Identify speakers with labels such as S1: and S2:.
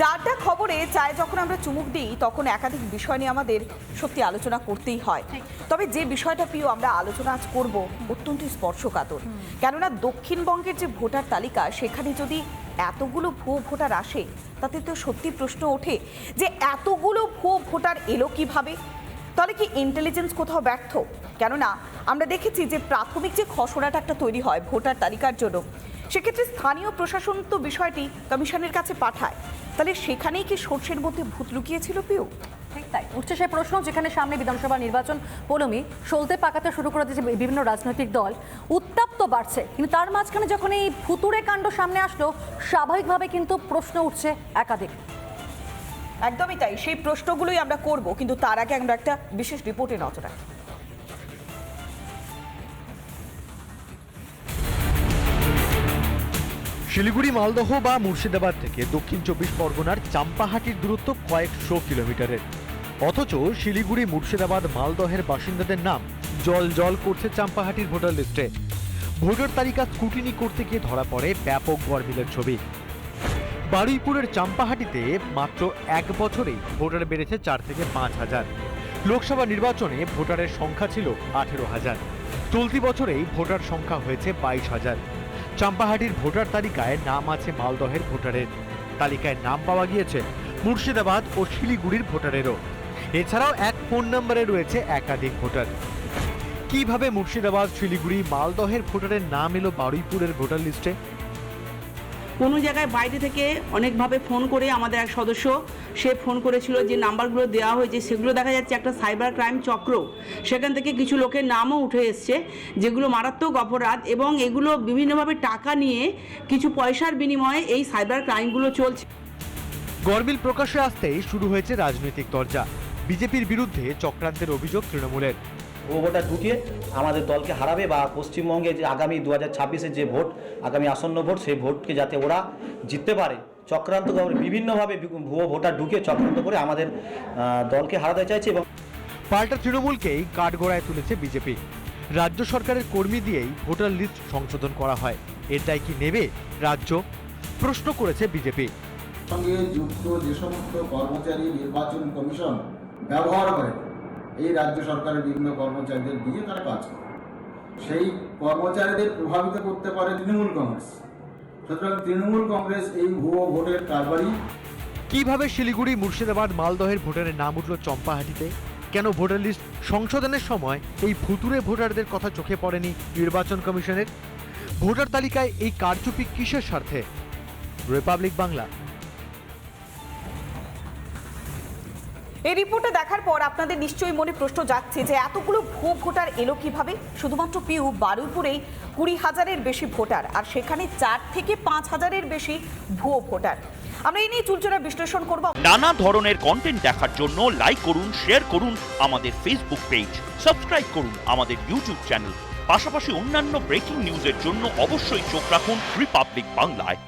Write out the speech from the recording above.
S1: রায় যখন আমরা চুমুক দিই তখন একাধিক বিষয় নিয়ে আমাদের সত্যি আলোচনা করতেই হয়। তবে যে বিষয়টা প্রিয় আমরা আলোচনা আজ করব অত্যন্ত স্পর্শকাতর। কেননা দক্ষিণবঙ্গের যে ভোটার তালিকা সেখানে যদি এতগুলো ভুয়ো ভোটার আসে তাতে তো সত্যি প্রশ্ন ওঠে যে এতগুলো ভুয়ো ভোটার এলো কীভাবে? তাহলে কি ইন্টেলিজেন্স কোথাও ব্যর্থ? কেননা আমরা দেখেছি যে প্রাথমিক যে খসড়াটা একটা তৈরি হয় ভোটার তালিকার জন্য সেক্ষেত্রে স্থানীয় প্রশাসন তো বিষয়টি কমিশনের কাছে পাঠায়। তাহলে সেখানেই কি সর্ষের মধ্যে ভূত লুকিয়েছিল পিউ?
S2: ঠিক তাই। উঠছে সেই প্রশ্ন যেখানে সামনে বিধানসভা নির্বাচন পলমি সলতে পাকাতে শুরু করে দিয়েছে বিভিন্ন রাজনৈতিক দল। উত্তাপ তো বাড়ছে কিন্তু তার মাঝখানে যখন এই ফুতুরে কাণ্ড সামনে আসলো স্বাভাবিকভাবে কিন্তু প্রশ্ন উঠছে একাধিক।
S1: একদমই তাই সেই প্রশ্নগুলোই আমরা করব কিন্তু তার আগে আমরা একটা বিশেষ রিপোর্টে নজর রাখি।
S3: শিলিগুড়ি, মালদহ বা মুর্শিদাবাদ থেকে দক্ষিণ চব্বিশ পরগনার চাম্পাহাটির দূরত্ব কয়েকশো কিলোমিটারের। অথচ শিলিগুড়ি, মুর্শিদাবাদ, মালদহের বাসিন্দাদের নাম জল জল করছে চাম্পাহাটির ভোটার লিস্টে। ভোটার তালিকা স্কুটিনি করতে গিয়ে ধরা পড়ে ব্যাপক গরমিলের ছবি। বারুইপুরের চাম্পাহাটিতে মাত্র এক বছরেই ভোটার বেড়েছে চার থেকে পাঁচ হাজার। লোকসভা নির্বাচনে ভোটারের সংখ্যা ছিল আঠেরো হাজার। চলতি বছরেই ভোটার সংখ্যা হয়েছে বাইশ হাজার। চাম্পাহাটির ভোটার তালিকায় নাম আছে মালদহের ভোটারের। তালিকায় নাম পাওয়া গিয়েছে মুর্শিদাবাদ ও শিলিগুড়ির ভোটারেরও। এছাড়াও এক ফোন নম্বরে রয়েছে একাধিক ভোটার। কীভাবে মুর্শিদাবাদ, শিলিগুড়ি, মালদহের ভোটারের নাম এলো বারুইপুরের ভোটার লিস্টে?
S4: কোনো জায়গায় বাইরে থেকে অনেকভাবে ফোন করে আমাদের এক সদস্য, সে ফোন করেছিল যে নাম্বারগুলো দেওয়া হয়েছে, সেগুলো দেখা যাচ্ছে একটা সাইবার ক্রাইম চক্র। সেখান থেকে কিছু লোকের নামও উঠে এসছে, যেগুলো মারাত্মক অপরাধ এবং এগুলো বিভিন্নভাবে টাকা নিয়ে কিছু পয়সার বিনিময়ে এই সাইবার ক্রাইমগুলো চলছে।
S3: গরমিল প্রকাশ্যে আসতেই শুরু হয়েছে রাজনৈতিক দরজা বিজেপির বিরুদ্ধে চক্রান্তের অভিযোগ তৃণমূলের।
S5: ও ভোটটা ঢুকিয়ে আমাদের দলকে হারাবে বা পশ্চিমবঙ্গে যে আগামী দু হাজার ছাব্বিশের যে ভোট আগামী আসন্ন ভোট সেই ভোটকে যাতে ওরা জিততে পারে। চক্রান্ত করে বিভিন্নভাবে ভুয়ো ভোটার ঢুকিয়ে চক্রান্ত করে আমাদের দলকে হারাতে চাইছে এবং
S3: পাল্টা তৃণমূলকেই কাঠগড়ায় তুলেছে বিজেপি। রাজ্য সরকারের কর্মী দিয়েই ভোটার লিস্ট সংশোধন করা হয়। এর দায় কি নেবে রাজ্য? প্রশ্ন করেছে বিজেপি।
S6: সঙ্গে যুক্ত যে সমস্ত কর্মচারী নির্বাচন কমিশন ব্যবহার করে এই রাজ্য সরকারের বিভিন্ন কর্মচারীদের দিয়ে তারা কাজ করে। সেই কর্মচারীদের প্রভাবিত করতে পারে তৃণমূল কংগ্রেস। সুতরাং তৃণমূল কংগ্রেস এই ভুয়ো ভোটের কারবারি
S3: কীভাবে শিলিগুড়ি, মুর্শিদাবাদ, মালদহের ভোটারের নাম উঠল চম্পাহাটিতে? কেন ভোটার লিস্ট সংশোধনের সময় এই ভুতুরে ভোটারদের কথা চোখে পড়েনি নির্বাচন কমিশনের? ভোটার তালিকায় এই কারচুপি কিসের স্বার্থে? রিপাবলিক বাংলা।
S1: এই রিপোর্টটা দেখার পর আপনাদের নিশ্চয়ই মনে প্রশ্ন যাচ্ছে যে এতগুলো ভুয়ো ভোটার এলো কীভাবে? শুধুমাত্র পিউ, বারুইপুরেই কুড়ি হাজারের বেশি ভোটার আর সেখানে চার থেকে পাঁচ হাজারের বেশি ভুয়ো ভোটার। আমরা এই নিয়ে চুলচেরা বিশ্লেষণ করব।
S7: নানা ধরনের কন্টেন্ট দেখার জন্য লাইক করুন শেয়ার করুন আমাদের ফেসবুক পেজ সাবস্ক্রাইব করুন আমাদের ইউটিউব চ্যানেল পাশাপাশি অন্যান্য ব্রেকিং নিউজের জন্য অবশ্যই চোখ রাখুন রিপাবলিক বাংলায়